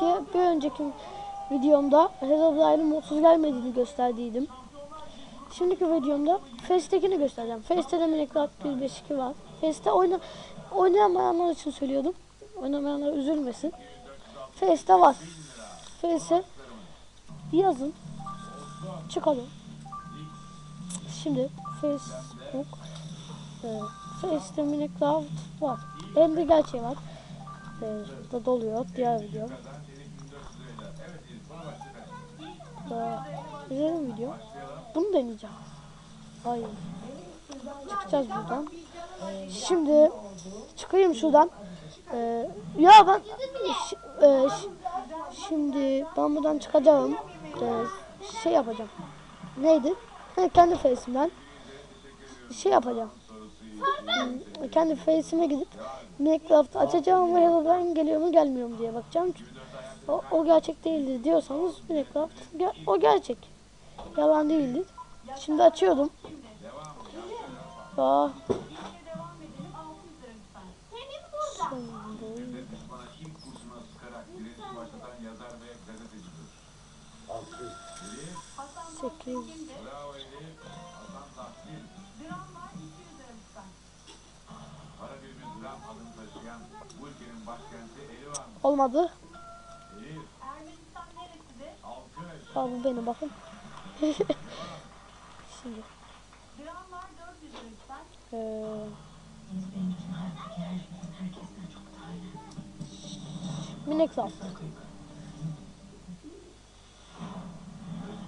Bir önceki videomda Herobrine'in modsuz gelmediğini gösterdiydim. Şimdiki videomda Face'tekini göstereceğim. Face'te de Minecraft 1.5.2 var. Face'te oyna oynayamayanlar için söylüyordum. Oynamayanlar üzülmesin. Face'te var. Face'e yazın. Çıkalım. Şimdi Facebook e, Face'te Minecraft var. Hem de gerçeği var. E, da doluyor. Diğer video. Daha güzel bir video. Bunu deneyeceğim. Hayır. Çıkacağız buradan. Şimdi çıkayım şuradan. Ee, ya ben e, şimdi ben buradan çıkacağım. Ee, şey yapacağım. Neydi? Ha, kendi face'imden şey yapacağım. Kendi face'ime gidip Minecraft açacağım ve Herobrine geliyor mu gelmiyor mu diye bakacağım. O, o gerçek değildir diyorsanız Minecraft ge- o gerçek. Yalan değildir. Şimdi açıyordum. Aa, şimdi olmadı. Aa, bu benim bakın. şimdi. Ee, Minecraft.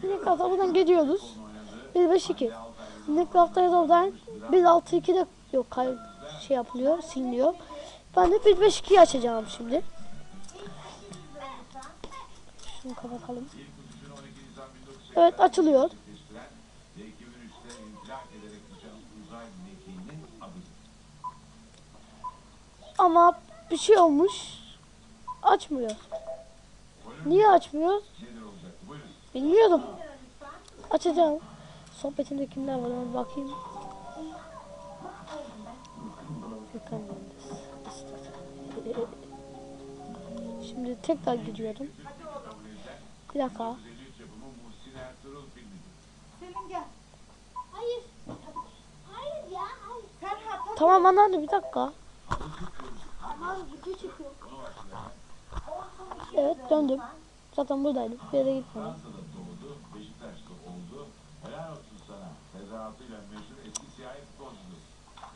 Minecraft'a buradan gidiyoruz. 1.5.2 Minecraft'ta Herobrine 1.6.2'de yok kay şey yapılıyor, siliniyor. Ben de 1.5.2'yi açacağım şimdi. Şunu kapatalım. Evet açılıyor. Yetiştiren ve 2003'te infilak ederek uçan uzay mekiğinin adı. Ama bir şey olmuş. Açmıyor. Niye açmıyor? Bilmiyorum. Açacağım. Sohbetimde kimler var ona bakayım. Istar. Şimdi tekrar giriyorum. Bir dakika. 53 yapımı Muhsin Ertuğrul filmidir. Selim gel. Hayır. Hayır ya. Hayır. Ferhat hadi. Tamam anneanne bir dakika. Ama video çekiyor. Evet döndüm. Zaten buradaydım. Bir yere gitmedim.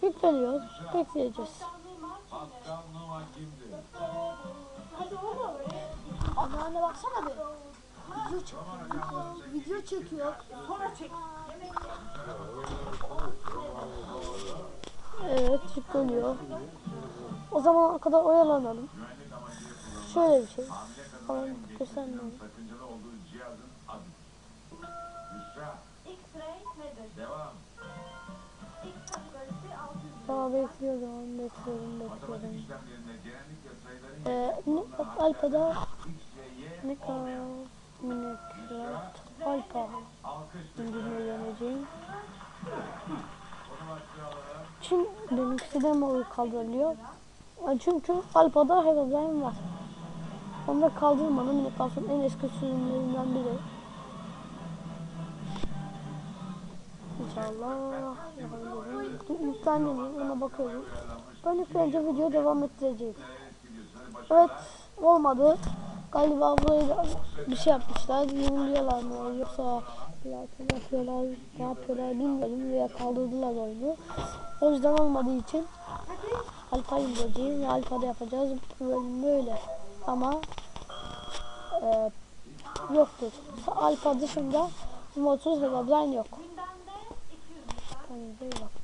Yükleniyor. Bekleyeceğiz. Pascal Oğlum. Anneanne baksana bir. Video çekiyor. Video çekiyor. Sonra çek. Evet yükleniyor. O zamana kadar oyalanalım. Şöyle bir şey. Falan göstermiyorum. Devam. X kategorisi 600. Daha bekliyorum, bekliyorum, bekliyorum. işlemlerinde genellikle sayıların Ee, ne, Alpa'da ne kadar Minecraft Alpa başlığı alarak Çünkü benimkisi de mi kaldırılıyor? Çünkü Alpa'da Herobrine var. Onu da kaldırmadım. Minecraft'ın en eski sürümlerinden biri. İnşallah deneyim. Ona bakıyorum. Yükleyince video devam ettireceğim. Evet olmadı. Galiba burayı bir şey yapmışlar. Yeniliyorlar mı yoksa like yapıyorlar, ne yapıyorlar bilmiyorum. Veya kaldırdılar oyunu. O yüzden olmadığı için Alfa indireceğim ve Alfa'da yapacağız. Bölüm böyle. Ama e, yoktur. Alfa dışında modsuz Herobrine yok. Kendinize iyi bakın.